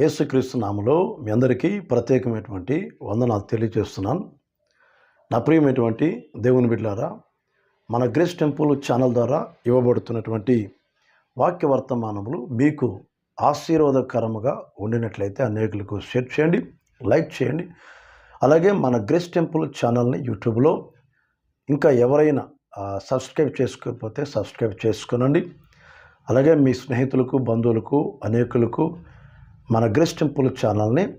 యేసుక్రీస్తు నామలో మీ అందరికీ ప్రత్యేకమైనటువంటి వందనాలు తెలియజేస్తున్నాను. నా ప్రియమైనటువంటి దేవుని బిడ్డారా మన గ్రేస్ టెంపుల్ ఛానల్ ద్వారా ఇవ్వబడుతున్నటువంటి వాక్య వర్తమానములు మీకు ఆశీర్వాదకరముగా ఉండినట్లయితే అనేకులకు షేర్ చేయండి లైక్ చేయండి. అలాగే మన గ్రేస్ టెంపుల్ ఛానల్ని యూట్యూబ్లో ఇంకా ఎవరైనా సబ్స్క్రైబ్ చేసుకోకపోతే సబ్స్క్రైబ్ చేసుకోనండి. అలాగే మీ స్నేహితులకు బంధువులకు అనేకులకు మన గ్రేస్ టెంపుల్ ఛానల్ని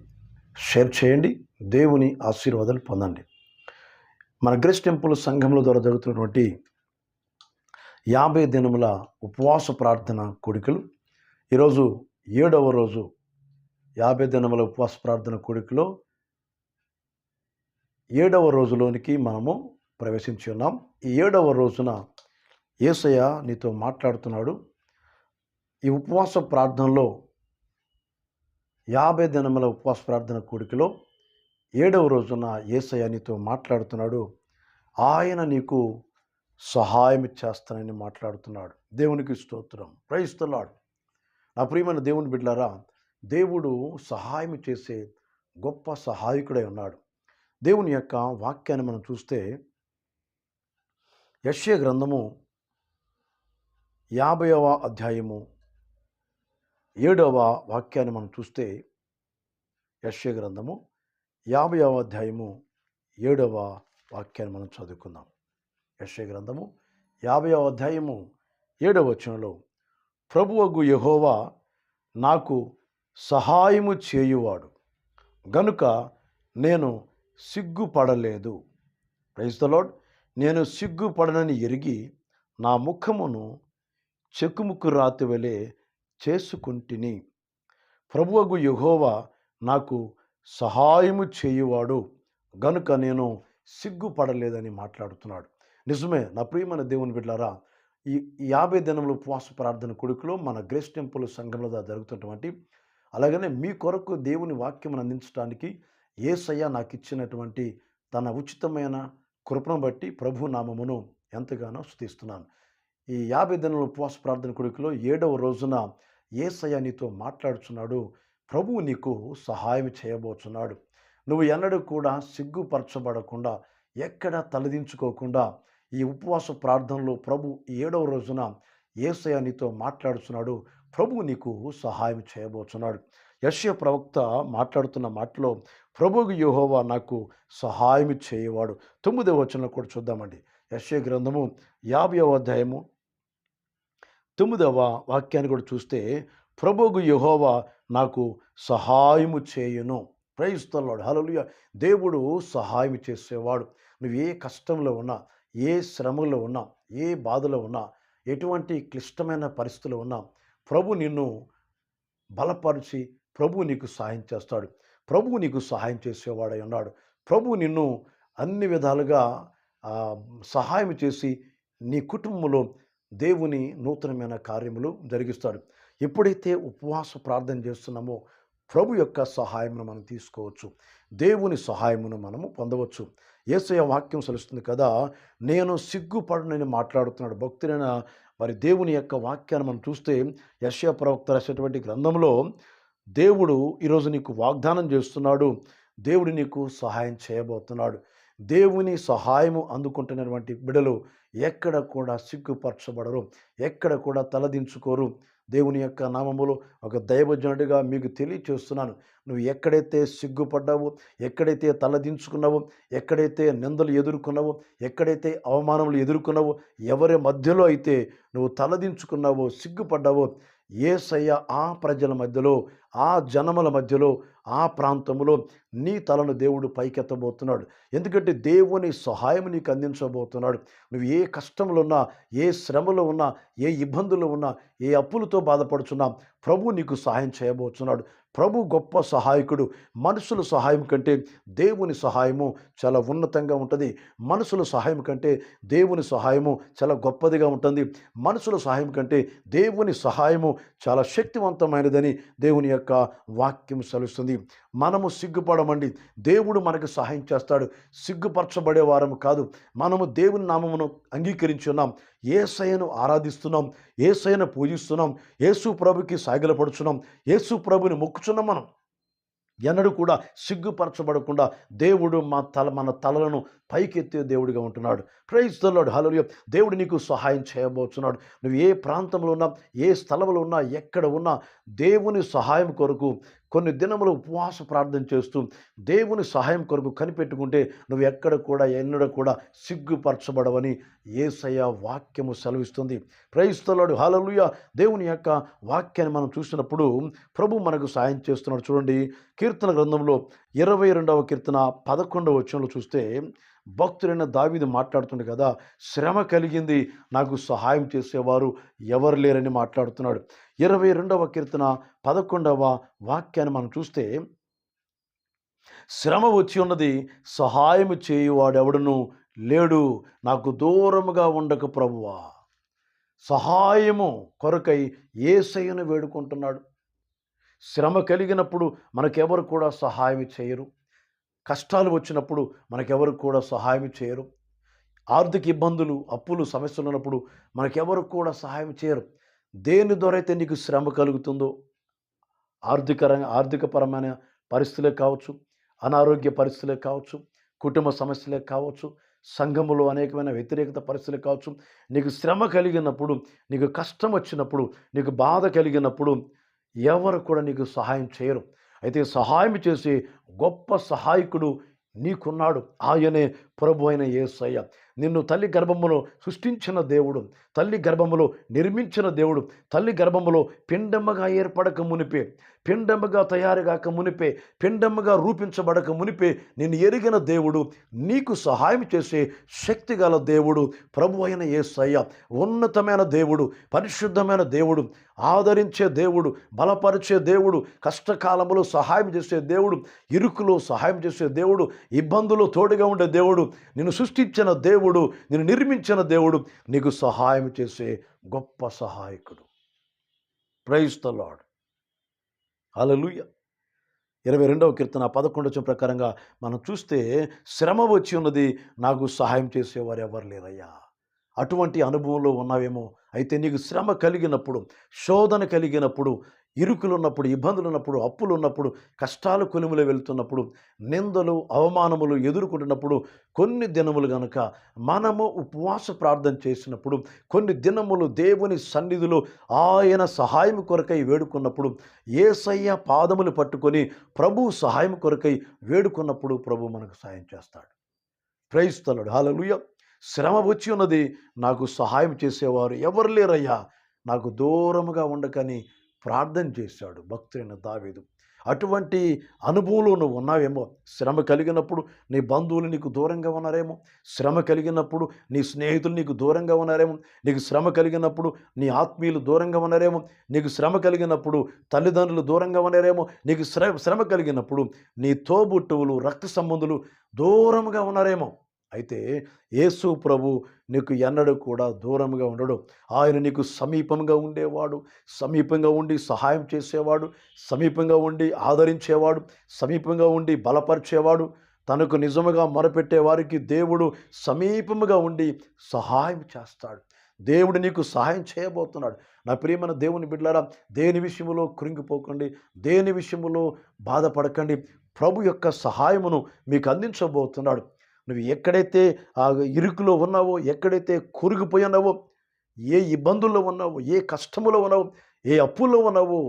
షేర్ చేయండి దేవుని ఆశీర్వాదాలు పొందండి. మన గ్రేస్ టెంపుల్ సంఘముల ద్వారా జరుగుతున్నటువంటి యాభై దినముల ఉపవాస ప్రార్థన కోడికలు ఈరోజు ఏడవ రోజు యాభై దినముల ఉపవాస ప్రార్థన కోడికలో ఏడవ రోజులోనికి మనము ప్రవేశించి ఉన్నాం. ఈ ఏడవ రోజున యేసయ్య నీతో మాట్లాడుతున్నాడు. ఈ ఉపవాస ప్రార్థనలో యాభై దినముల ఉపవాస ప్రార్థన కోడికలో ఏడవ రోజున యేసయ్య నీతో మాట్లాడుతున్నాడు. ఆయన నీకు సహాయం చేస్తానని మాట్లాడుతున్నాడు. దేవునికి స్తోత్రం. ప్రయిస్తున్నాడు నా ప్రియమైన దేవుని బిడ్డారా దేవుడు సహాయం చేసే గొప్ప సహాయకుడై ఉన్నాడు. దేవుని యొక్క వాక్యాన్ని మనం చూస్తే యశ్య గ్రంథము యాభైవ అధ్యాయము ఏడవ వాక్యాన్ని మనం చూస్తే యశ్య గ్రంథము యాభైవ అధ్యాయము ఏడవ వాక్యాన్ని మనం చదువుకుందాం. యశ్య గ్రంథము యాభైవ అధ్యాయము ఏడవ వచనంలో ప్రభువగు యహోవా నాకు సహాయము చేయువాడు గనుక నేను సిగ్గుపడలేదు. ప్రైజ్ ద లార్డ్ నేను సిగ్గుపడనని ఎరిగి నా ముఖమును చెక్కుముక్కు రాతి వెళ్ళే చేసుకుంటుని. ప్రభువగు యెహోవా నాకు సహాయము చేయువాడు గనుక నేను సిగ్గుపడలేదని మాట్లాడుతున్నాడు. నిజమే నా ప్రియమైన దేవుని బిడ్డారా ఈ ఈ యాభై దినముల ఉపవాస ప్రార్థన కొడుకులో మన గ్రేస్ టెంపుల్ సంఘంలో జరుగుతున్నటువంటి అలాగనే మీ కొరకు దేవుని వాక్యం అందించడానికి ఏసయ్య నాకు ఇచ్చినటువంటి తన ఉచితమైన కృపను బట్టి ప్రభు నామమును ఎంతగానో స్థుతిస్తున్నాను ఈ యాభై దినాల ఉపవాస ప్రార్థన కొడుకులో ఏడవ రోజున ఏసయ్య నీతో మాట్లాడుచున్నాడు. ప్రభువు నీకు సహాయం చేయబోచున్నాడు. నువ్వు ఎన్నడూ కూడా సిగ్గుపరచబడకుండా ఎక్కడ తలదించుకోకుండా ఈ ఉపవాస ప్రార్థనలో ప్రభు ఏడవ రోజున ఏసయ్య నీతో మాట్లాడుచున్నాడు. ప్రభు నీకు సహాయం చేయబోచున్నాడు. యశ్య ప్రవక్త మాట్లాడుతున్న మాటలో ప్రభువు యెహోవా నాకు సహాయం చేయవాడు. తొమ్మిదవ వచనంలో కూడా చూద్దామండి. యశ్య గ్రంథము యాభైవ అధ్యాయము తొమ్మిదవ వాక్యాన్ని కూడా చూస్తే ప్రభుగు యహోవా నాకు సహాయము చేయును. ప్రయిస్తున్నాడు హలోయ దేవుడు సహాయం చేసేవాడు. నువ్వు ఏ కష్టంలో ఉన్నా ఏ శ్రమలో ఉన్నా ఏ బాధలో ఉన్నా ఎటువంటి క్లిష్టమైన పరిస్థితులు ఉన్నా ప్రభు నిన్ను బలపరిచి ప్రభు నీకు సహాయం చేస్తాడు. ప్రభు నీకు సహాయం చేసేవాడై ఉన్నాడు. ప్రభు నిన్ను అన్ని విధాలుగా సహాయం చేసి నీ కుటుంబంలో దేవుని నూతనమైన కార్యములు జరిగిస్తాడు ఎప్పుడైతే ఉపవాస ప్రార్థన చేస్తున్నామో ప్రభు యొక్క సహాయమును మనం తీసుకోవచ్చు. దేవుని సహాయమును మనము పొందవచ్చు. ఏసయ వాక్యం సెలుస్తుంది కదా నేను సిగ్గుపడనని మాట్లాడుతున్నాడు. భక్తులైన మరి దేవుని యొక్క వాక్యాన్ని మనం చూస్తే యశ్య ప్రవక్త రాసేటువంటి గ్రంథంలో దేవుడు ఈరోజు నీకు వాగ్దానం చేస్తున్నాడు. దేవుడు నీకు సహాయం చేయబోతున్నాడు. దేవుని సహాయము అందుకుంటున్నటువంటి బిడలు ఎక్కడ కూడా సిగ్గుపరచబడరు. ఎక్కడ కూడా తలదించుకోరు. దేవుని యొక్క నామములో ఒక దైవజనుడిగా మీకు తెలియచేస్తున్నాను. నువ్వు ఎక్కడైతే సిగ్గుపడ్డావో ఎక్కడైతే తలదించుకున్నావో ఎక్కడైతే నిందలు ఎదుర్కొన్నావో ఎక్కడైతే అవమానములు ఎదుర్కొన్నావో ఎవరి మధ్యలో అయితే నువ్వు తలదించుకున్నావో సిగ్గుపడ్డావో ఏసయ్య ఆ ప్రజల మధ్యలో ఆ జనముల మధ్యలో ఆ ప్రాంతంలో నీ తలను దేవుడు పైకెత్తబోతున్నాడు. ఎందుకంటే దేవుని సహాయం నీకు అందించబోతున్నాడు. నువ్వు ఏ కష్టంలో ఉన్నా ఏ శ్రమలో ఉన్నా ఏ ఇబ్బందులు ఉన్నా ఏ అప్పులతో బాధపడుచున్నా ప్రభు నీకు సహాయం చేయబోతున్నాడు. ప్రభు గొప్ప సహాయకుడు. మనుషుల సహాయం కంటే దేవుని సహాయము చాలా ఉన్నతంగా ఉంటుంది. మనుషుల సహాయం కంటే దేవుని సహాయము చాలా గొప్పదిగా ఉంటుంది. మనుషుల సహాయం కంటే దేవుని సహాయము చాలా శక్తివంతమైనదని దేవుని యొక్క వాక్యం సలుస్తుంది. మనము సిగ్గుపడమండి. దేవుడు మనకు సహాయం చేస్తాడు. సిగ్గుపరచబడే వారము కాదు. మనము దేవుని నామమును అంగీకరించున్నాం. ఏసయ్యను ఆరాధిస్తున్నాం. ఏసయ్యను పూజిస్తున్నాం. యేసు ప్రభుకి సాగిలపడుచున్నాం. యేసు ప్రభుని మొక్కుచున్నాం మనం. ఎన్నడూ కూడా సిగ్గుపరచబడకుండా దేవుడు మా తల మన తలలను పైకెత్తే దేవుడిగా ఉంటున్నాడు. ప్రైజ్ హలో దేవుడు నీకు సహాయం చేయబోతున్నాడు. నువ్వు ఏ ప్రాంతంలో ఉన్నా ఏ స్థలంలో ఉన్నా ఎక్కడ ఉన్నా దేవుని సహాయం కొరకు కొన్ని దినములు ఉపవాస ప్రార్థన చేస్తూ దేవుని సహాయం కొరకు కనిపెట్టుకుంటే నువ్వు ఎక్కడ కూడా ఎన్నడ కూడా సిగ్గుపరచబడవని ఏసయ్య వాక్యము సెలవిస్తుంది. ప్రైస్తలాడు హాలలుయ దేవుని యొక్క వాక్యాన్ని మనం చూసినప్పుడు ప్రభు మనకు సహాయం చేస్తున్నాడు. చూడండి కీర్తన గ్రంథంలో ఇరవై రెండవ కీర్తన పదకొండవ వచ్చంలో చూస్తే భక్తుడైన దావిది మాట్లాడుతుంది కదా శ్రమ కలిగింది నాకు సహాయం చేసేవారు ఎవరు లేరని మాట్లాడుతున్నాడు. ఇరవై రెండవ కీర్తన పదకొండవ వాక్యాన్ని మనం చూస్తే శ్రమ వచ్చి ఉన్నది సహాయం చేయువాడెవడను లేడు నాకు దూరముగా ఉండక ప్రభువా. సహాయము కొరకై ఏసయ్యను వేడుకుంటున్నాడు. శ్రమ కలిగినప్పుడు మనకెవరు కూడా సహాయం చేయరు. కష్టాలు వచ్చినప్పుడు మనకెవరు కూడా సహాయం చేయరు. ఆర్థిక ఇబ్బందులు అప్పులు సమస్యలు ఉన్నప్పుడు మనకెవరు కూడా సహాయం చేయరు. దేని ద్వారా అయితే నీకు శ్రమ కలుగుతుందో ఆర్థిక రంగ ఆర్థికపరమైన పరిస్థితులే కావచ్చు అనారోగ్య పరిస్థితులే కావచ్చు కుటుంబ సమస్యలే కావచ్చు సంఘములో అనేకమైన వ్యతిరేకత పరిస్థితులు కావచ్చు నీకు శ్రమ కలిగినప్పుడు నీకు కష్టం వచ్చినప్పుడు నీకు బాధ కలిగినప్పుడు ఎవరు కూడా నీకు సహాయం చేయరు. అయితే సహాయం చేసే గొప్ప సహాయకుడు నీకున్నాడు. ఆయనే ప్రభు అయిన యేసయ్య నిన్ను తల్లి గర్భములో సృష్టించిన దేవుడు తల్లి గర్భములో నిర్మించిన దేవుడు తల్లి గర్భములో పిండమ్మగా ఏర్పడక మునిపే పిండమ్మగా తయారుగాక మునిపే పిండమ్మగా రూపించబడక మునిపే నిన్ను ఎరిగిన దేవుడు నీకు సహాయం చేసే శక్తి గల దేవుడు ప్రభు అయిన ఏసయ్య ఉన్నతమైన దేవుడు పరిశుద్ధమైన దేవుడు ఆదరించే దేవుడు బలపరిచే దేవుడు కష్టకాలంలో సహాయం చేసే దేవుడు ఇరుకులో సహాయం చేసే దేవుడు ఇబ్బందులు తోడుగా ఉండే దేవుడు నిన్ను సృష్టించిన దేవుడు నిన్ను నిర్మించిన దేవుడు నీకు సహాయం చేసే గొప్ప సహాయకుడు. ప్రైజ్ ద లాడ్ ఇరవై రెండవ కీర్తన పదకొండు ప్రకారంగా మనం చూస్తే శ్రమ వచ్చి ఉన్నది నాకు సహాయం చేసేవారు ఎవరు లేరయ్యా. అటువంటి అనుభవంలో ఉన్నావేమో అయితే నీకు శ్రమ కలిగినప్పుడు శోధన కలిగినప్పుడు ఇరుకులు ఉన్నప్పుడు ఇబ్బందులు ఉన్నప్పుడు అప్పులు ఉన్నప్పుడు కష్టాలు కొలుములు వెళ్తున్నప్పుడు నిందలు అవమానములు ఎదుర్కొంటున్నప్పుడు కొన్ని దినములు గనుక మనము ఉపవాస ప్రార్థన చేసినప్పుడు కొన్ని దినములు దేవుని సన్నిధిలో ఆయన సహాయం కొరకై వేడుకున్నప్పుడు ఏసయ్య పాదములు పట్టుకొని ప్రభు సహాయం కొరకై వేడుకున్నప్పుడు ప్రభు మనకు సాయం చేస్తాడు. ప్రైస్తలుడు హాలలుయ శ్రమ వచ్చి ఉన్నది. నాకు సహాయం చేసేవారు ఎవరు లేరయ్యా? నాకు దూరముగా ఉండకని ప్రార్థన చేశాడు భక్తుడైన దావీదు. అటువంటి అనుభవంలో నువ్వు ఉన్నావేమో? శ్రమ కలిగినప్పుడు నీ బంధువులు నీకు దూరంగా ఉన్నారేమో? శ్రమ కలిగినప్పుడు నీ స్నేహితులు నీకు దూరంగా ఉన్నారేమో? నీకు శ్రమ కలిగినప్పుడు నీ ఆత్మీయులు దూరంగా ఉన్నారేమో? నీకు శ్రమ కలిగినప్పుడు తల్లిదండ్రులు దూరంగా ఉన్నారేమో? నీకు శ్రమ శ్రమ కలిగినప్పుడు నీ తోబుట్టువులు రక్త సంబంధులు దూరంగా ఉన్నారేమో? అయితే యేసు ప్రభు నీకు ఎన్నడూ కూడా దూరంగా ఉండడు. ఆయన నీకు సమీపంగా ఉండేవాడు సమీపంగా ఉండి సహాయం చేసేవాడు సమీపంగా ఉండి ఆదరించేవాడు సమీపంగా ఉండి బలపరిచేవాడు తనకు నిజముగా మొరపెట్టే వారికి దేవుడు సమీపముగా ఉండి సహాయం చేస్తాడు. దేవుడు నీకు సహాయం చేయబోతున్నాడు. నా ప్రియమైన దేవుని బిడ్డలారా దేని విషయంలో కృంగిపోకండి దేని విషయంలో బాధపడకండి ప్రభు యొక్క సహాయమును మీకు అందించబోతున్నాడు. నువ్వు ఎక్కడైతే ఆ ఇరుకులో ఉన్నావో ఎక్కడైతే కురిగిపోయి ఉన్నావో ఏ ఇబ్బందుల్లో ఉన్నావో ఏ కష్టములో ఉన్నావో ఏ అప్పుల్లో ఉన్నావో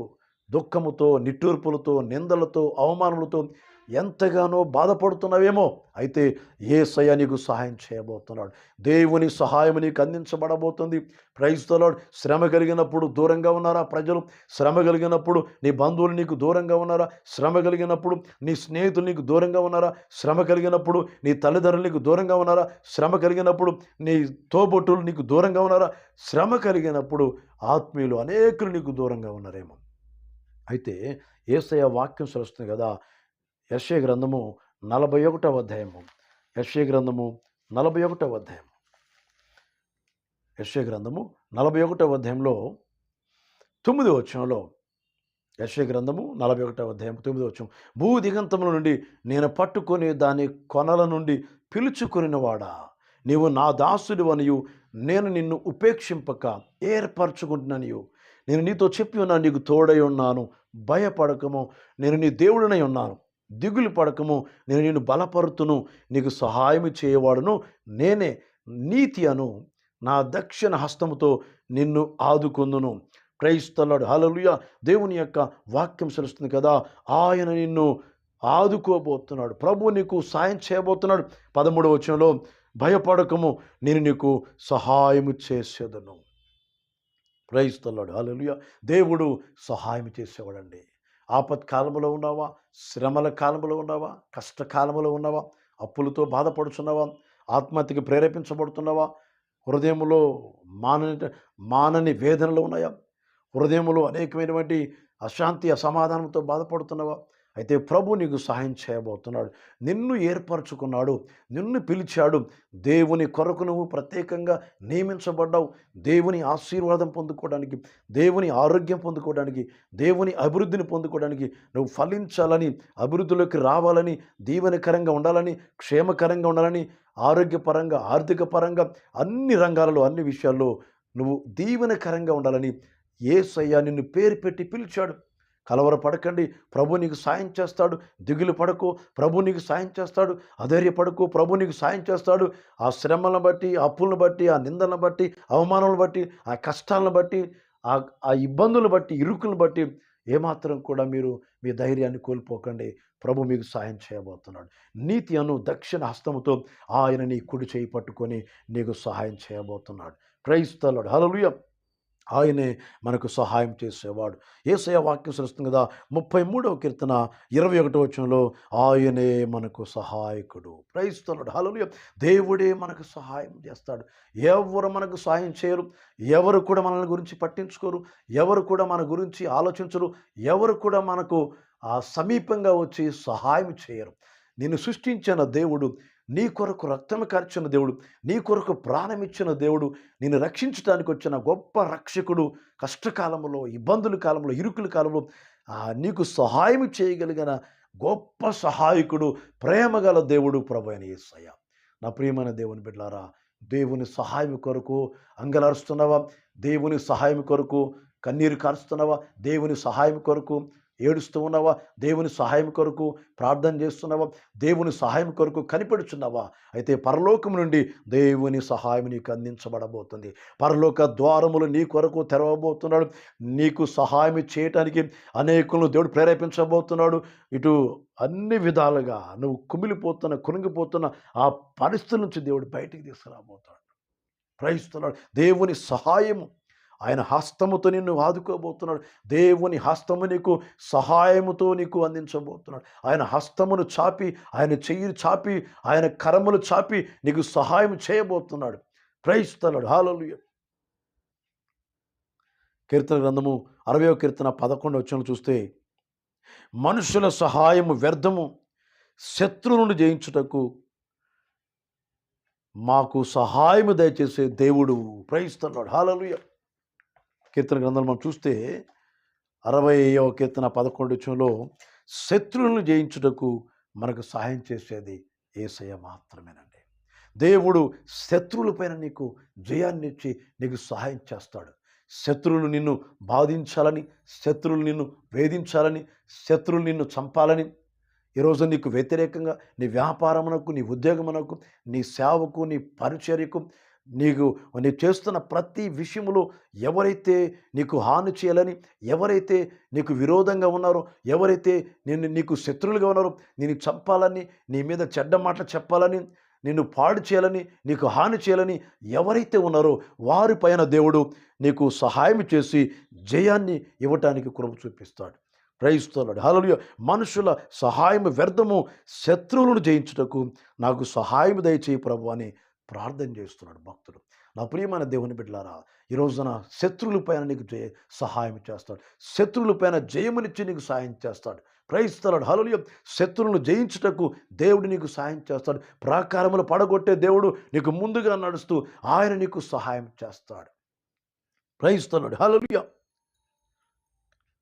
దుఃఖముతో నిట్టూర్పులతో నిందలతో అవమానములతో ఎంతగానో బాధపడుతున్నావేమో. అయితే ఏ సయ నీకు సహాయం చేయబోతున్నాడు. దేవుని సహాయం నీకు అందించబడబోతుంది. ప్రైస్తలాడు శ్రమ కలిగినప్పుడు దూరంగా ఉన్నారా ప్రజలు? శ్రమ కలిగినప్పుడు నీ బంధువులు నీకు దూరంగా ఉన్నారా? శ్రమ కలిగినప్పుడు నీ స్నేహితులు నీకు దూరంగా ఉన్నారా? శ్రమ కలిగినప్పుడు నీ తల్లిదండ్రులు నీకు దూరంగా ఉన్నారా? శ్రమ కలిగినప్పుడు నీ తోబొట్టులు నీకు దూరంగా ఉన్నారా? శ్రమ కలిగినప్పుడు ఆత్మీయులు అనేకులు నీకు దూరంగా ఉన్నారేమో. అయితే ఏసయ వాక్యం సరుస్తుంది కదా యశ్య గ్రంథము నలభై ఒకటవ అధ్యాయము. యశ్య గ్రంథము నలభై ఒకటవ అధ్యాయము. యశ్య గ్రంథము నలభై ఒకటవ అధ్యాయంలో తొమ్మిది వచ్చంలో యశ్వ గ్రంథము నలభై ఒకటవ అధ్యాయం తొమ్మిది వచ్చం భూ దిగంతముల నుండి నేను పట్టుకొని దాని కొనల నుండి పిలుచుకొనినవాడా? నీవు నా దాసుడు అనియు నేను నిన్ను ఉపేక్షింపక ఏర్పరచుకుంటున్నానియు. నేను నీతో చెప్పి ఉన్నాను నీకు తోడై ఉన్నాను భయపడకము. నేను నీ దేవుడినై ఉన్నాను. దిగులు పడకము. నేను నిన్ను బలపరుతును. నీకు సహాయం చేయవాడును. నేనే నీతి అను. నా దక్షిణ హస్తముతో నిన్ను ఆదుకొందును. క్రైస్తలాడు హలలుయ దేవుని యొక్క వాక్యం సెలుస్తుంది కదా. ఆయన నిన్ను ఆదుకోబోతున్నాడు. ప్రభు నీకు సాయం చేయబోతున్నాడు. పదమూడవ వచనంలో భయపడకము. నేను నీకు సహాయము చేసేదను. క్రైస్తలాడు హలలుయ దేవుడు సహాయం చేసేవాడండి. ఆపత్కాలంలో ఉన్నావా? శ్రమల కాలంలో ఉన్నావా? కష్టకాలంలో ఉన్నావా? అప్పులతో బాధపడుచున్నావా? ఆత్మహత్యకి ప్రేరేపించబడుతున్నావా? హృదయంలో మానని మానని వేదనలు ఉన్నాయా? హృదయంలో అనేకమైనటువంటి అశాంతి అసమాధానంతో బాధపడుతున్నావా? అయితే ప్రభు నీకు సహాయం చేయబోతున్నాడు. నిన్ను ఏర్పరచుకున్నాడు. నిన్ను పిలిచాడు. దేవుని కొరకు నువ్వు ప్రత్యేకంగా నియమించబడ్డావు. దేవుని ఆశీర్వాదం పొందుకోవడానికి దేవుని ఆరోగ్యం పొందుకోవడానికి దేవుని అభివృద్ధిని పొందుకోవడానికి నువ్వు ఫలించాలని అభివృద్ధిలోకి రావాలని దీవెనకరంగా ఉండాలని క్షేమకరంగా ఉండాలని ఆరోగ్యపరంగా ఆర్థిక పరంగా అన్ని రంగాలలో అన్ని విషయాల్లో నువ్వు దీవెనకరంగా ఉండాలని ఏసయ్య నిన్ను పేరు పెట్టి పిలిచాడు. కలవరపడకండి. ప్రభు నీకు సాయం చేస్తాడు. దిగులు పడకు. ప్రభు నీకు సాయం చేస్తాడు. అధైర్యపడకు. ప్రభు నీకు సాయం చేస్తాడు. ఆ శ్రమలను బట్టి ఆ అప్పులను బట్టి ఆ నిందలను బట్టి అవమానాలను బట్టి ఆ కష్టాలను బట్టి ఆ ఆ ఇబ్బందులను బట్టి ఇరుకులను బట్టి ఏమాత్రం కూడా మీరు మీ ధైర్యాన్ని కోల్పోకండి. ప్రభు మీకు సాయం చేయబోతున్నాడు. నీతి అను దక్షిణ హస్తముతో ఆయన నీ కుడి చేయి పట్టుకొని నీకు సహాయం చేయబోతున్నాడు. క్రైస్తలుడు హలో ఆయనే మనకు సహాయం చేసేవాడు. ఏసయ వాక్యం సరుస్తుంది కదా ముప్పై మూడవ కీర్తన ఇరవై ఒకటో వచ్చంలో ఆయనే మనకు సహాయకుడు. క్రైస్తలుడు హలో దేవుడే మనకు సహాయం చేస్తాడు. ఎవరు మనకు సహాయం చేయరు. ఎవరు కూడా మనల్ని గురించి పట్టించుకోరు. ఎవరు కూడా మన గురించి ఆలోచించరు. ఎవరు కూడా మనకు ఆ సమీపంగా వచ్చి సహాయం చేయరు. నిన్ను సృష్టించిన దేవుడు నీ కొరకు రక్తం కార్చిన దేవుడు నీ కొరకు ప్రాణమిచ్చిన దేవుడు నిన్ను రక్షించడానికి వచ్చిన గొప్ప రక్షకుడు కష్టకాలంలో ఇబ్బందుల కాలంలో ఇరుకుల కాలంలో నీకు సహాయం చేయగలిగిన గొప్ప సహాయకుడు ప్రేమగల దేవుడు ప్రభు అని ఏసయ్య నా ప్రియమైన దేవుని బిడ్డారా దేవుని సహాయం కొరకు అంగలారుస్తున్నావా? దేవుని సహాయం కొరకు కన్నీరు కారుస్తున్నావా? దేవుని సహాయం కొరకు ఏడుస్తూ ఉన్నావా? దేవుని సహాయం కొరకు ప్రార్థన చేస్తున్నావా? దేవుని సహాయం కొరకు కనిపెడుచున్నావా? అయితే పరలోకం నుండి దేవుని సహాయం నీకు అందించబడబోతుంది. పరలోక ద్వారములు నీ కొరకు తెరవబోతున్నాడు. నీకు సహాయం చేయటానికి అనేకులను దేవుడు ప్రేరేపించబోతున్నాడు. ఇటు అన్ని విధాలుగా నువ్వు కుమిలిపోతున్న కునిగిపోతున్న ఆ పరిస్థితి నుంచి దేవుడు బయటికి తీసుకురాబోతున్నాడు. ప్రయిస్తున్నాడు దేవుని సహాయము ఆయన హస్తముతో నిన్ను ఆదుకోబోతున్నాడు. దేవుని హస్తము నీకు సహాయముతో నీకు అందించబోతున్నాడు. ఆయన హస్తమును చాపి ఆయన చెయ్యి చాపి ఆయన కరములు చాపి నీకు సహాయం చేయబోతున్నాడు. ప్రయిస్తున్నాడు హాలలుయ కీర్తన గ్రంథము అరవయో కీర్తన పదకొండు వచ్చిన చూస్తే మనుషుల సహాయము వ్యర్థము శత్రువులను జయించుటకు మాకు సహాయము దయచేసే దేవుడు. ప్రయిస్తున్నాడు హాలలుయ కీర్తన గ్రంథాలు మనం చూస్తే అరవైవ కీర్తన పదకొండు శత్రువులను జయించుటకు మనకు సహాయం చేసేది ఏసయ్య మాత్రమేనండి. దేవుడు శత్రువులపైన నీకు జయాన్ని ఇచ్చి నీకు సహాయం చేస్తాడు. శత్రువులు నిన్ను బాధించాలని శత్రువులు నిన్ను వేధించాలని శత్రువులు నిన్ను చంపాలని ఈరోజు నీకు వ్యతిరేకంగా నీ వ్యాపారమునకు నీ ఉద్యోగమునకు నీ సేవకు నీ పరిచర్యకు నీకు నీ చేస్తున్న ప్రతి విషయములో ఎవరైతే నీకు హాని చేయాలని ఎవరైతే నీకు విరోధంగా ఉన్నారో ఎవరైతే నిన్ను నీకు శత్రువులుగా ఉన్నారో నేను చంపాలని నీ మీద చెడ్డ మాటలు చెప్పాలని నిన్ను పాడు చేయాలని నీకు హాని చేయాలని ఎవరైతే ఉన్నారో వారి పైన దేవుడు నీకు సహాయం చేసి జయాన్ని ఇవ్వటానికి కృప చూపిస్తాడు. ప్రయిస్తున్నాడు హలో మనుషుల సహాయం వ్యర్థము శత్రువులను జయించుటకు నాకు సహాయం దయచేయి ప్రభు అని ప్రార్థన చేస్తున్నాడు భక్తుడు. నా ప్రియమైన దేవుని బిడ్డలారా ఈ రోజున శత్రువులపైన నీకు జయ సహాయం చేస్తాడు. శత్రువుల పైన జయమునిచ్చి నీకు సహాయం చేస్తాడు. క్రైస్తలాడు హలలుయ శత్రువులను జయించుటకు దేవుడు నీకు సాయం చేస్తాడు. ప్రాకారములు పడగొట్టే దేవుడు నీకు ముందుగా నడుస్తూ ఆయన నీకు సహాయం చేస్తాడు. క్రైస్తలాడు హలలుయ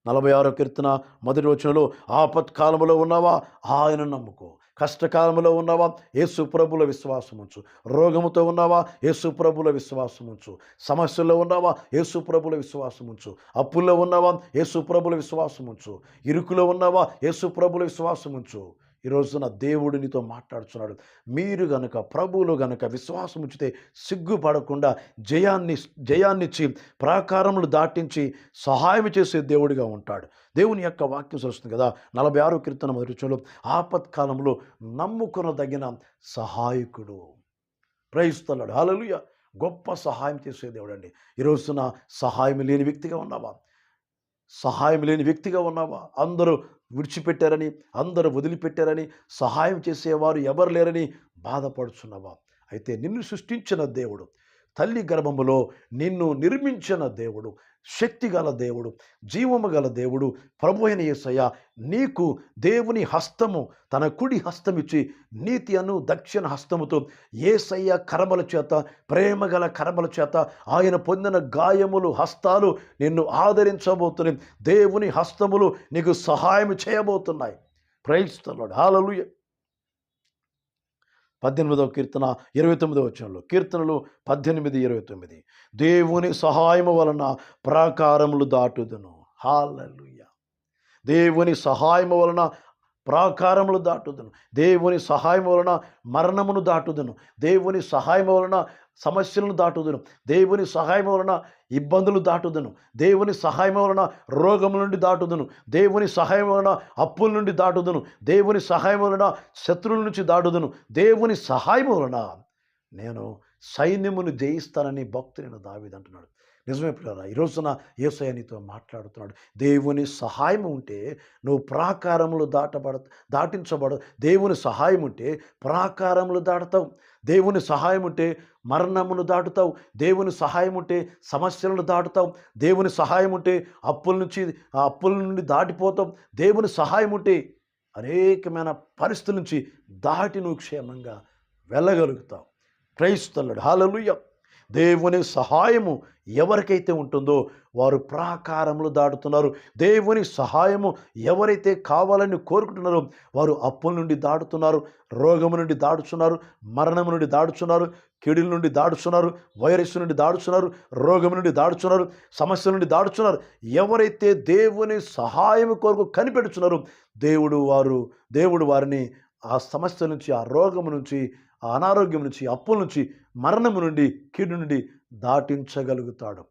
నలభై ఆరో కీర్తన మొదటి వచనంలో ఆపత్కాలంలో ఉన్నావా? ఆయన నమ్ముకో. కష్టకాలంలో ఉన్నావా? యేసు ప్రభుల విశ్వాసం ఉంచు రోగముతో ఉన్నావా? యేసు ప్రభుల విశ్వాసం ఉంచు సమస్యల్లో ఉన్నావా? యేసు ప్రభుల విశ్వాసం ఉంచు అప్పుల్లో ఉన్నావా? యేసు ప్రభుల విశ్వాసం ఉంచు ఇరుకులో ఉన్నావా? యేసు ప్రభుల విశ్వాసం ఉంచు ఈ రోజున దేవుడు నీతో మాట్లాడుతున్నాడు మీరు గనక ప్రభువులు గనక విశ్వాసం ఉంచితే సిగ్గుపడకుండా జయాన్ని జయాన్నిచ్చి ప్రాకారములు దాటించి సహాయం చేసే దేవుడిగా ఉంటాడు. దేవుని యొక్క వాక్యం చూస్తుంది కదా నలభై ఆరు కీర్తన మొదటి ఆపత్కాలంలో నమ్ముకొనదగిన సహాయకుడు. ప్రయిస్తున్నాడు హలలుయ గొప్ప సహాయం చేసే దేవుడు అండి ఈ రోజున సహాయం లేని వ్యక్తిగా ఉన్నావా? సహాయం లేని వ్యక్తిగా ఉన్నావా? అందరూ విడిచిపెట్టారని అందరూ వదిలిపెట్టారని సహాయం చేసేవారు ఎవరు లేరని బాధపడుచున్నావా? అయితే నిన్ను సృష్టించిన దేవుడు తల్లి గర్భములో నిన్ను నిర్మించిన దేవుడు శక్తి గల దేవుడు జీవము గల దేవుడు ప్రభు అయిన యేసయ్య నీకు దేవుని హస్తము తన కుడి హస్తమిచ్చి నీతి అను దక్షిణ హస్తముతో ఏసయ్య కరమల చేత ప్రేమ గల కరమల చేత ఆయన పొందిన గాయములు హస్తాలు నిన్ను ఆదరించబోతున్నాయి. దేవుని హస్తములు నీకు సహాయం చేయబోతున్నాయి. ప్రైస్తలాడు హాలలుయ పద్దెనిమిదవ కీర్తన ఇరవై తొమ్మిదవ వచనంలో. కీర్తనలు పద్దెనిమిది ఇరవై తొమ్మిది. దేవుని సహాయము వలన ప్రాకారములు దాటుదును. హాలలుయ. దేవుని సహాయము వలన ప్రాకారములు దాటుదును. దేవుని సహాయం వలన మరణమును దాటుదును. దేవుని సహాయం వలన సమస్యలను దాటుదును. దేవుని సహాయం వలన ఇబ్బందులు దాటుదును. దేవుని సహాయం వలన రోగముల నుండి దాటుదును. దేవుని సహాయం వలన అప్పుల నుండి దాటుదును. దేవుని సహాయం వలన శత్రువుల నుంచి దాటుదును. దేవుని సహాయం వలన నేను సైన్యమును జయిస్తానని భక్తులైన దావిదంటున్నాడు నిజమే పిల్లరా ఈ రోజున నీతో మాట్లాడుతున్నాడు. దేవుని సహాయం ఉంటే నువ్వు ప్రాకారములు దాటబడ దాటించబడ దేవుని సహాయం ఉంటే ప్రాకారములు దాటుతావు. దేవుని సహాయం ఉంటే మరణమును దాటుతావు. దేవుని సహాయం ఉంటే సమస్యలను దాటుతావు. దేవుని సహాయం ఉంటే అప్పుల నుంచి ఆ అప్పుల నుండి దాటిపోతావు. దేవుని సహాయం ఉంటే అనేకమైన పరిస్థితుల నుంచి దాటి నువ్వు క్షేమంగా వెళ్ళగలుగుతావు. క్రైస్తలుడు హాలలుయ్య దేవుని సహాయము ఎవరికైతే ఉంటుందో వారు ప్రాకారములు దాటుతున్నారు. దేవుని సహాయము ఎవరైతే కావాలని కోరుకుంటున్నారో వారు అప్పుల నుండి దాటుతున్నారు రోగము నుండి దాడుచున్నారు మరణము నుండి దాడుచున్నారు కిడుల నుండి దాడుచున్నారు వైరస్ నుండి దాడుచున్నారు రోగం నుండి దాడుచున్నారు సమస్యల నుండి దాడుచున్నారు ఎవరైతే దేవుని సహాయం కొరకు కనిపెడుచున్నారో దేవుడు వారు దేవుడు వారిని ఆ సమస్య నుంచి ఆ రోగము నుంచి అనారోగ్యం నుంచి అప్పుల నుంచి మరణము నుండి కీడు నుండి దాటించగలుగుతాడు.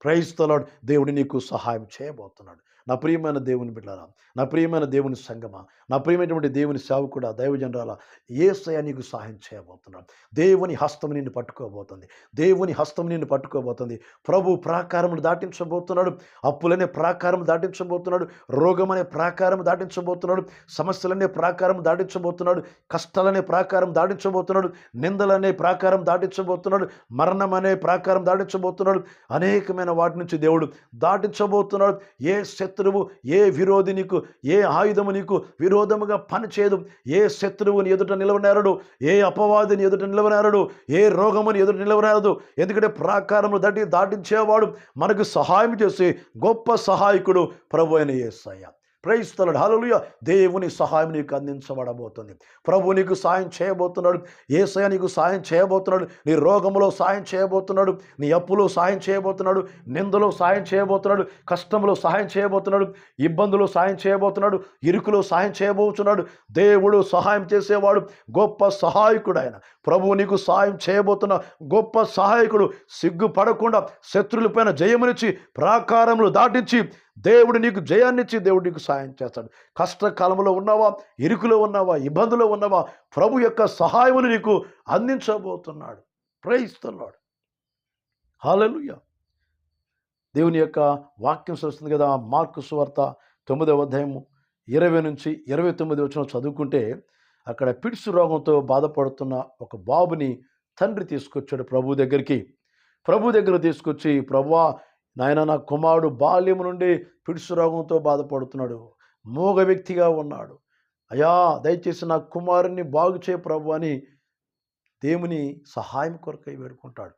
క్రైస్తలాడు దేవుడు నీకు సహాయం చేయబోతున్నాడు. నా ప్రియమైన దేవుని బిడ్డారా నా ప్రియమైన దేవుని సంగమ నా ప్రియమైనటువంటి దేవుని సేవకుడా దైవజనరాల ఏ నీకు సహాయం చేయబోతున్నాడు. దేవుని హస్తం నిన్ను పట్టుకోబోతుంది. దేవుని హస్తం నిన్ను పట్టుకోబోతుంది. ప్రభు ప్రాకారములు దాటించబోతున్నాడు. అప్పులనే ప్రాకారం దాటించబోతున్నాడు. రోగం అనే ప్రాకారం దాటించబోతున్నాడు. సమస్యలనే ప్రాకారం దాటించబోతున్నాడు. కష్టాలనే ప్రాకారం దాటించబోతున్నాడు. నిందలనే ప్రాకారం దాటించబోతున్నాడు. మరణం అనే ప్రాకారం దాటించబోతున్నాడు. అనేకమైన వాటి నుంచి దేవుడు దాటించబోతున్నాడు. ఏ శత్రువు ఏ విరోధి నీకు ఏ ఆయుధము నీకు విరోధముగా పనిచేయదు ఏ శత్రువుని ఎదుట నిలవనేరడు ఏ అపవాదిని ఎదుట నిలవనేరడు ఏ రోగముని ఎదుట నిలవనేరదు. ఎందుకంటే ప్రాకారము దాటి దాటించేవాడు మనకు సహాయం చేసి గొప్ప సహాయకుడు ప్రభు అయిన ఏసయ్య ప్రైస్తలుడు హలలుయ దేవుని సహాయం నీకు అందించబడబోతుంది. ప్రభు నీకు సాయం చేయబోతున్నాడు. ఏసయ నీకు సాయం చేయబోతున్నాడు. నీ రోగంలో సాయం చేయబోతున్నాడు. నీ అప్పులో సాయం చేయబోతున్నాడు. నిందలో సాయం చేయబోతున్నాడు. కష్టంలో సహాయం చేయబోతున్నాడు. ఇబ్బందులు సాయం చేయబోతున్నాడు. ఇరుకులో సాయం చేయబోతున్నాడు. దేవుడు సహాయం చేసేవాడు. గొప్ప సహాయకుడు ఆయన ప్రభువు నీకు సాయం చేయబోతున్న గొప్ప సహాయకుడు. సిగ్గుపడకుండా శత్రులపైన జయమునిచ్చి ప్రాకారములు దాటించి దేవుడు నీకు జయాన్నిచ్చి దేవుడు నీకు సాయం చేస్తాడు. కష్టకాలంలో ఉన్నావా? ఇరుకులో ఉన్నావా? ఇబ్బందులో ఉన్నావా? ప్రభు యొక్క సహాయమును నీకు అందించబోతున్నాడు. ప్రయిస్తున్నాడు హాలలుయ దేవుని యొక్క వాక్యం సరిస్తుంది కదా మార్కు సువార్త తొమ్మిదవ అధ్యాయము ఇరవై నుంచి ఇరవై తొమ్మిది వచ్చిన చదువుకుంటే అక్కడ పిడుసు రోగంతో బాధపడుతున్న ఒక బాబుని తండ్రి తీసుకొచ్చాడు ప్రభు దగ్గరికి. ప్రభు దగ్గర తీసుకొచ్చి ప్రభువా నాయన నా కుమారుడు బాల్యము నుండి పిడుసు రోగంతో బాధపడుతున్నాడు. మూగ వ్యక్తిగా ఉన్నాడు. అయా దయచేసి నా కుమారుని బాగు చేయ ప్రభు అని దేవుని సహాయం కొరకై వేడుకుంటాడు.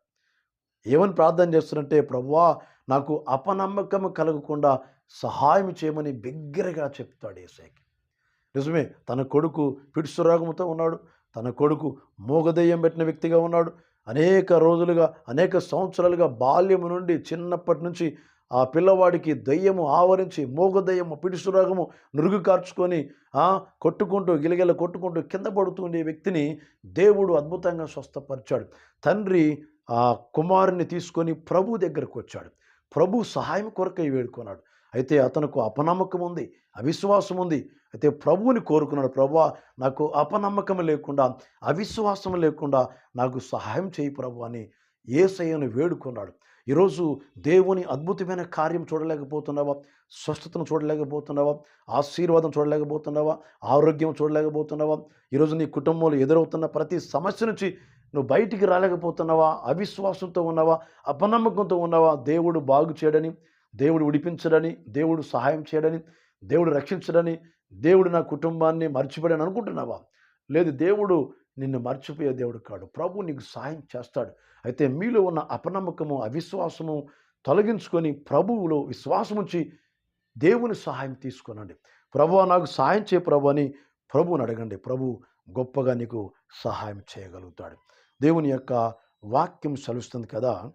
ఏమని ప్రార్థన చేస్తున్నట్టే ప్రభువా నాకు అపనమ్మకం కలగకుండా సహాయం చేయమని బిగ్గరగా చెప్తాడు ఏసైకి నిజమే తన కొడుకు పిడుసు రోగంతో ఉన్నాడు. తన కొడుకు మూగదయ్యం పెట్టిన వ్యక్తిగా ఉన్నాడు. అనేక రోజులుగా అనేక సంవత్సరాలుగా బాల్యము నుండి చిన్నప్పటి నుంచి ఆ పిల్లవాడికి దయ్యము ఆవరించి మూగదయ్యము పిడుసురాగము నురుగు కార్చుకొని కొట్టుకుంటూ గిలగిల కొట్టుకుంటూ కింద పడుతుండే వ్యక్తిని దేవుడు అద్భుతంగా స్వస్థపరిచాడు. తండ్రి ఆ కుమారుని తీసుకొని ప్రభు దగ్గరకు వచ్చాడు. ప్రభు సహాయం కొరకై వేడుకున్నాడు. అయితే అతనుకు అపనమ్మకం ఉంది. అవిశ్వాసం ఉంది అయితే ప్రభువుని కోరుకున్నాడు. ప్రభు నాకు అపనమ్మకం లేకుండా అవిశ్వాసం లేకుండా నాకు సహాయం చేయి ప్రభు అని ఏసయ్యను వేడుకున్నాడు. ఈరోజు దేవుని అద్భుతమైన కార్యం చూడలేకపోతున్నావా? స్వస్థతను చూడలేకపోతున్నావా? ఆశీర్వాదం చూడలేకపోతున్నావా? ఆరోగ్యం చూడలేకపోతున్నావా? ఈరోజు నీ కుటుంబంలో ఎదురవుతున్న ప్రతి సమస్య నుంచి నువ్వు బయటికి రాలేకపోతున్నావా? అవిశ్వాసంతో ఉన్నావా? అపనమ్మకంతో ఉన్నావా? దేవుడు బాగు చేయడని దేవుడు విడిపించడని దేవుడు సహాయం చేయడని దేవుడు రక్షించడని దేవుడు నా కుటుంబాన్ని మర్చిపోయాడని అనుకుంటున్నావా? లేదు దేవుడు నిన్ను మర్చిపోయే దేవుడు కాడు. ప్రభు నీకు సాయం చేస్తాడు. అయితే మీలో ఉన్న అపనమ్మకము అవిశ్వాసము తొలగించుకొని ప్రభువులో విశ్వాసం ఉంచి దేవుని సహాయం తీసుకోనండి. ప్రభు నాకు సహాయం చేయ ప్రభు అని ప్రభువుని అడగండి. ప్రభు గొప్పగా నీకు సహాయం చేయగలుగుతాడు. దేవుని యొక్క వాక్యం సెలుస్తుంది కదా?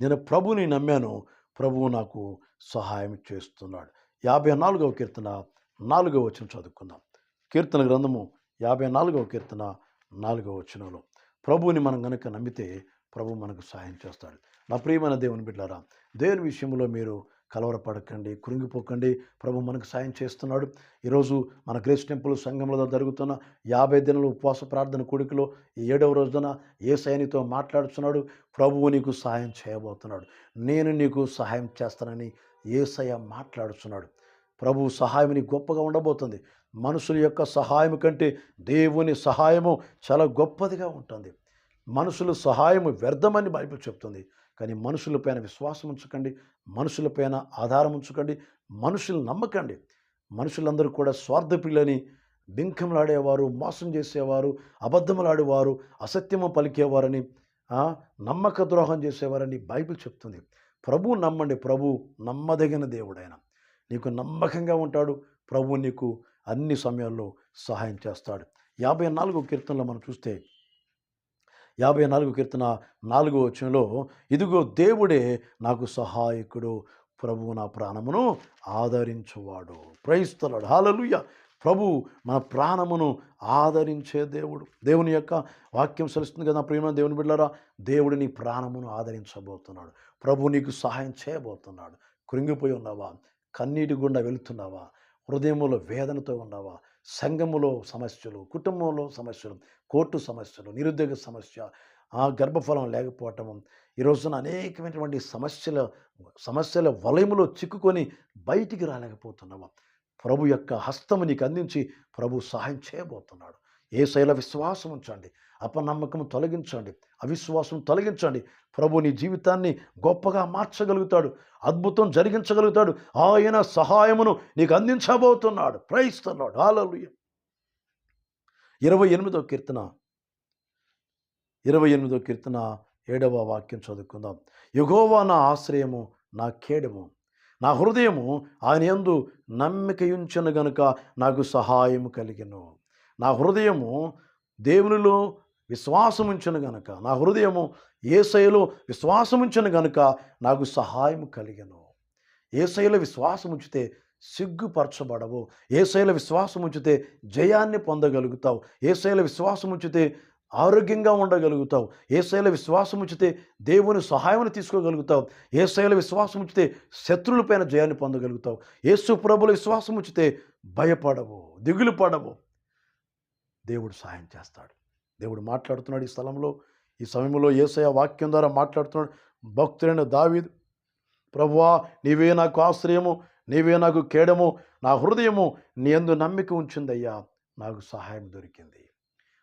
నేను ప్రభుని నమ్మాను. ప్రభువు నాకు సహాయం చేస్తున్నాడు. యాభై నాలుగవ కీర్తన నాలుగవ వచనం చదువుకుందాం. కీర్తన గ్రంథము యాభై నాలుగవ కీర్తన నాలుగవ వచనంలో. ప్రభువుని మనం కనుక నమ్మితే ప్రభు మనకు సహాయం చేస్తాడు. నా ప్రియమైన దేవుని బిడ్డారా దేవుని విషయంలో మీరు కలవరపడకండి కృంగిపోకండి. ప్రభు మనకు సాయం చేస్తున్నాడు. ఈరోజు మన గ్రేస్ టెంపుల్ సంఘంలో జరుగుతున్న యాభై దినాల ఉపవాస ప్రార్థన కోడికలో ఏడవ రోజున ఏ సైనితో మాట్లాడుతున్నాడు? ప్రభువు నీకు సహాయం చేయబోతున్నాడు. నేను నీకు సహాయం చేస్తానని ఏసయ మాట్లాడుతున్నాడు ప్రభు సహాయం నీకు గొప్పగా ఉండబోతుంది. మనుషుల యొక్క సహాయం కంటే దేవుని సహాయము చాలా గొప్పదిగా ఉంటుంది. మనుషుల సహాయము వ్యర్థమని బైబిల్ చెప్తుంది. కానీ మనుషులపైన విశ్వాసం ఉంచకండి. మనుషులపైన ఆధారం ఉంచకండి. మనుషులు నమ్మకండి. మనుషులందరూ కూడా స్వార్థపిల్లని బింకంలాడేవారు మోసం చేసేవారు అబద్ధములాడేవారు అసత్యము పలికేవారని నమ్మక ద్రోహం చేసేవారని బైబిల్ చెప్తుంది. ప్రభు నమ్మండి. ప్రభు నమ్మదగిన దేవుడైన. నీకు నమ్మకంగా ఉంటాడు. ప్రభు నీకు అన్ని సమయాల్లో సహాయం చేస్తాడు. యాభై నాలుగు కీర్తనలో మనం చూస్తే యాభై నాలుగు కీర్తన నాలుగో వచనంలో ఇదిగో దేవుడే నాకు సహాయకుడు. ప్రభువు నా ప్రాణమును ఆదరించువాడు. ప్రైస్తలాడు హాలలుయ్య ప్రభు మన ప్రాణమును ఆదరించే దేవుడు. దేవుని యొక్క వాక్యం సెలుస్తుంది కదా ప్రేమ దేవుని బిడ్డారా దేవుడు నీ ప్రాణమును ఆదరించబోతున్నాడు. ప్రభు నీకు సహాయం చేయబోతున్నాడు. కృంగిపోయి ఉన్నావా? కన్నీటి గుండా వెళుతున్నావా? హృదయములో వేదనతో ఉన్నావా? సంఘములో సమస్యలు కుటుంబంలో సమస్యలు కోర్టు సమస్యలు నిరుద్యోగ సమస్య ఆ గర్భఫలం లేకపోవటం ఈ రోజున అనేకమైనటువంటి సమస్యల సమస్యల వలయములో చిక్కుకొని బయటికి రాలేకపోతున్నావా? ప్రభు యొక్క హస్తము నీకు అందించి ప్రభు సహాయం చేయబోతున్నాడు. ఏ శైల విశ్వాసం ఉంచండి. అపనమ్మకం తొలగించండి. అవిశ్వాసం తొలగించండి. ప్రభు నీ జీవితాన్ని గొప్పగా మార్చగలుగుతాడు. అద్భుతం జరిగించగలుగుతాడు. ఆయన సహాయమును నీకు అందించబోతున్నాడు ప్రయిస్తున్నాడు ఆలలు ఇరవై ఎనిమిదో కీర్తన. ఇరవై ఎనిమిదో కీర్తన ఏడవ వాక్యం చదువుకుందాం. యుగోవా నా ఆశ్రయము నా కేడము. నా హృదయము ఆయన ఎందు నమ్మికయుంచను గనుక నాకు సహాయం కలిగిను. నా హృదయము దేవునిలో విశ్వాసముంచను గనుక నా హృదయము ఏసైలో విశ్వాసముంచను గనుక నాకు సహాయం కలిగను. ఏసైలో విశ్వాసం ఉంచితే సిగ్గుపరచబడవు. ఏసైల విశ్వాసం ఉంచితే జయాన్ని పొందగలుగుతావు. ఏసైల విశ్వాసం ఉంచితే ఆరోగ్యంగా ఉండగలుగుతావు. ఏసైల విశ్వాసం ఉంచితే దేవుని సహాయం తీసుకోగలుగుతావు. ఏసైల విశ్వాసం ఉంచితే శత్రువులపైన జయాన్ని పొందగలుగుతావు. యేసు ప్రభుల విశ్వాసం ఉంచితే భయపడవు దిగులు పడవు. దేవుడు సహాయం చేస్తాడు. దేవుడు మాట్లాడుతున్నాడు ఈ స్థలంలో. ఈ సమయంలో ఏసయ వాక్యం ద్వారా మాట్లాడుతున్నాడు. భక్తులైన దావీదు ప్రభువా నీవే నాకు ఆశ్రయము నీవే నాకు కేడము నా హృదయము నీ ఎందు నమ్మిక ఉంచిందయ్యా. నాకు సహాయం దొరికింది.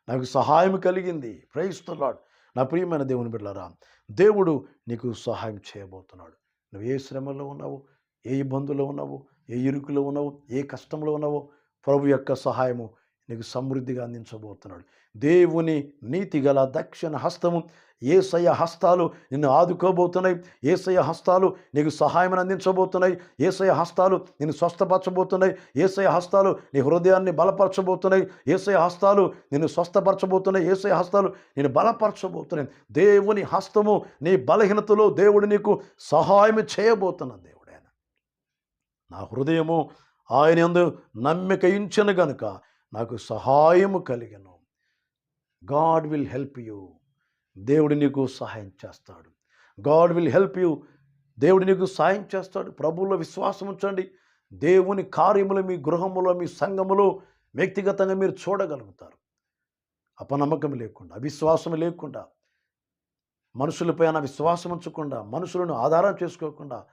నాకు సహాయం కలిగింది. ప్రయిస్తున్నాడు నా ప్రియమైన దేవుని బిడ్డలారా దేవుడు నీకు సహాయం చేయబోతున్నాడు. నువ్వు ఏ శ్రమలో ఉన్నావు? ఏ ఇబ్బందులో ఉన్నావు? ఏ ఇరుకులో ఉన్నావు? ఏ కష్టంలో ఉన్నావో? ప్రభు యొక్క సహాయము నీకు సమృద్ధిగా అందించబోతున్నాడు. దేవుని నీతి గల దక్షిణ హస్తము ఏసయ్య హస్తాలు నిన్ను ఆదుకోబోతున్నాయి. ఏసయ్య హస్తాలు నీకు సహాయం అందించబోతున్నాయి. ఏసయ్య హస్తాలు నిన్ను స్వస్థపరచబోతున్నాయి. ఏసయ్య హస్తాలు నీ హృదయాన్ని బలపరచబోతున్నాయి. ఏసయ్య హస్తాలు నిన్ను స్వస్థపరచబోతున్నాయి. ఏసయ్య హస్తాలు నేను బలపరచబోతున్నాయి. దేవుని హస్తము నీ బలహీనతలో దేవుడు నీకు సహాయం చేయబోతున్న దేవుడు ఆయన నా హృదయము ఆయన ఎందు నమ్మిక ఇంచను గనుక నాకు సహాయము కలిగను. God will help you. దేవుడు నీకు సహాయం చేస్తాడు. God will help you. దేవుడు నీకు సహాయం చేస్తాడు. ప్రభువులో విశ్వాసం ఉంచండి. దేవుని కార్యములు మీ గృహములో మీ సంఘములో వ్యక్తిగతంగా మీరు చూడగలుగుతారు. అపనమ్మకం లేకుండా అవిశ్వాసం లేకుండా మనుషులపైన విశ్వాసం ఉంచకుండా మనుషులను ఆధారం చేసుకోకుండా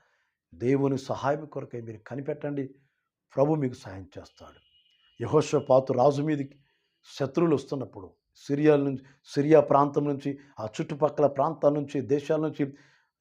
దేవుని సహాయం కొరకై మీరు కనిపెట్టండి. ప్రభు మీకు సహాయం చేస్తాడు. యహోషపాతు రాజు మీదకి శత్రువులు వస్తున్నప్పుడు సిరియా నుంచి సిరియా ప్రాంతం నుంచి ఆ చుట్టుపక్కల ప్రాంతాల నుంచి దేశాల నుంచి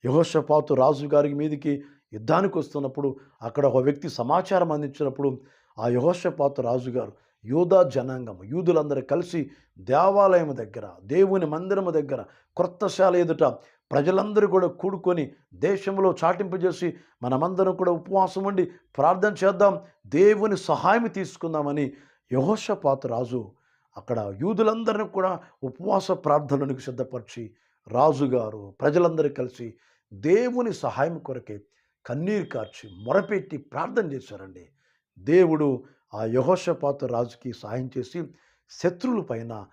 యహోషపాతు రాజు గారి మీదకి యుద్ధానికి వస్తున్నప్పుడు అక్కడ ఒక వ్యక్తి సమాచారం అందించినప్పుడు ఆ యహోషపాతు రాజు గారు యూదా జనాంగం యూదులందరూ కలిసి దేవాలయం దగ్గర దేవుని మందిరము దగ్గర క్రొత్తశాల ఎదుట ప్రజలందరూ కూడా కూడుకొని దేశంలో చాటింపజేసి మనమందరం కూడా ఉపవాసం ఉండి ప్రార్థన చేద్దాం దేవుని సహాయం తీసుకుందామని యహోషపాతు రాజు అక్కడ యూదులందరినీ కూడా ఉపవాస ప్రార్థనలకు సిద్ధపరిచి రాజుగారు ప్రజలందరూ కలిసి దేవుని సహాయం కొరకే కన్నీరు కార్చి మొరపెట్టి ప్రార్థన చేశారండి. దేవుడు ఆ యహోషపాత రాజుకి సహాయం చేసి శత్రువుల పైన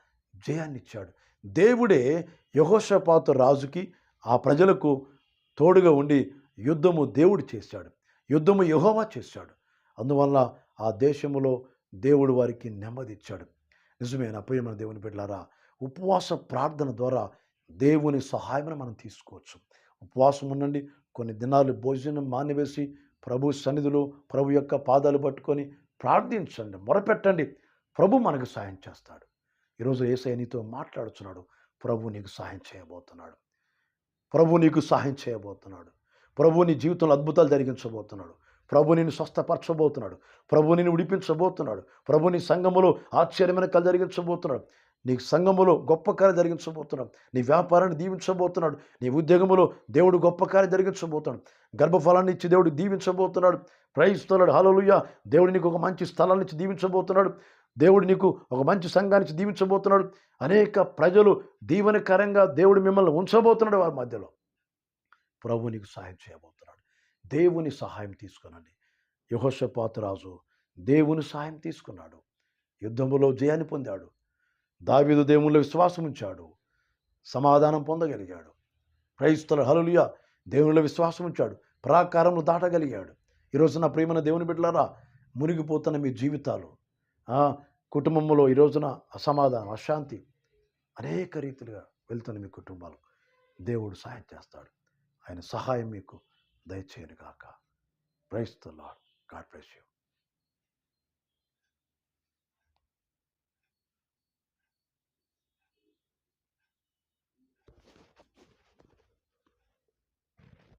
జయాన్నిచ్చాడు దేవుడే యహోషపాత రాజుకి ఆ ప్రజలకు తోడుగా ఉండి యుద్ధము దేవుడు చేశాడు. యుద్ధము యహోవా చేశాడు. అందువల్ల ఆ దేశములో దేవుడు వారికి నెమ్మది నిజమేనా నిజమే ప్రియమైన దేవుని బిడ్డలారా ఉపవాస ప్రార్థన ద్వారా దేవుని సహాయం మనం తీసుకోవచ్చు. ఉపవాసం ఉండండి కొన్ని దినాలు భోజనం మానివేసి ప్రభు సన్నిధిలో ప్రభు యొక్క పాదాలు పట్టుకొని ప్రార్థించండి మొరపెట్టండి. ప్రభు మనకు సహాయం చేస్తాడు. ఈరోజు ఏసఐ నీతో మాట్లాడుతున్నాడు ప్రభు నీకు సహాయం చేయబోతున్నాడు. ప్రభు నీకు సహాయం చేయబోతున్నాడు. ప్రభు నీ జీవితంలో అద్భుతాలు జరిగించబోతున్నాడు. ప్రభు నిన్ను స్వస్థపరచబోతున్నాడు. ప్రభు నిన్ను విడిపించబోతున్నాడు. ప్రభు నీ సంఘములో ఆశ్చర్యమైన కళ జరిగించబోతున్నాడు. నీ సంఘములో గొప్ప కార్యం జరిగించబోతున్నాడు. నీ వ్యాపారాన్ని దీవించబోతున్నాడు. నీ ఉద్యోగములో దేవుడు గొప్ప కార్యం జరిగించబోతున్నాడు. గర్భఫలాన్ని ఇచ్చి దేవుడు దీవించబోతున్నాడు. ప్రయత్నిస్తున్నాడు హలోలుయ్య దేవుడు నీకు ఒక మంచి స్థలాన్ని ఇచ్చి దీవించబోతున్నాడు. దేవుడు నీకు ఒక మంచి సంఘానికి దీవించబోతున్నాడు. అనేక ప్రజలు దీవెనకరంగా దేవుడు మిమ్మల్ని ఉంచబోతున్నాడు వారి మధ్యలో. ప్రభు నీకు సహాయం చేయబోతున్నాడు. దేవుని సహాయం తీసుకునండి. యహోషపాతు రాజు దేవుని సహాయం తీసుకున్నాడు. యుద్ధములో జయాన్ని పొందాడు. దావీదు దేవునిలో విశ్వాసం ఉంచాడు. సమాధానం పొందగలిగాడు. క్రైస్తల హలులియ దేవునిలో విశ్వాసం ఉంచాడు. ప్రాకారంలో దాటగలిగాడు. ఈరోజు నా ప్రేమన దేవుని బిడ్డలారా మునిగిపోతున్న మీ జీవితాలు కుటుంబంలో ఈ రోజున అసమాధానం అశాంతి అనేక రీతిలుగా వెళ్తున్న మీ కుటుంబాలు దేవుడు సహాయం చేస్తాడు. ఆయన సహాయం మీకు దయచేయను గాక praise lord God bless you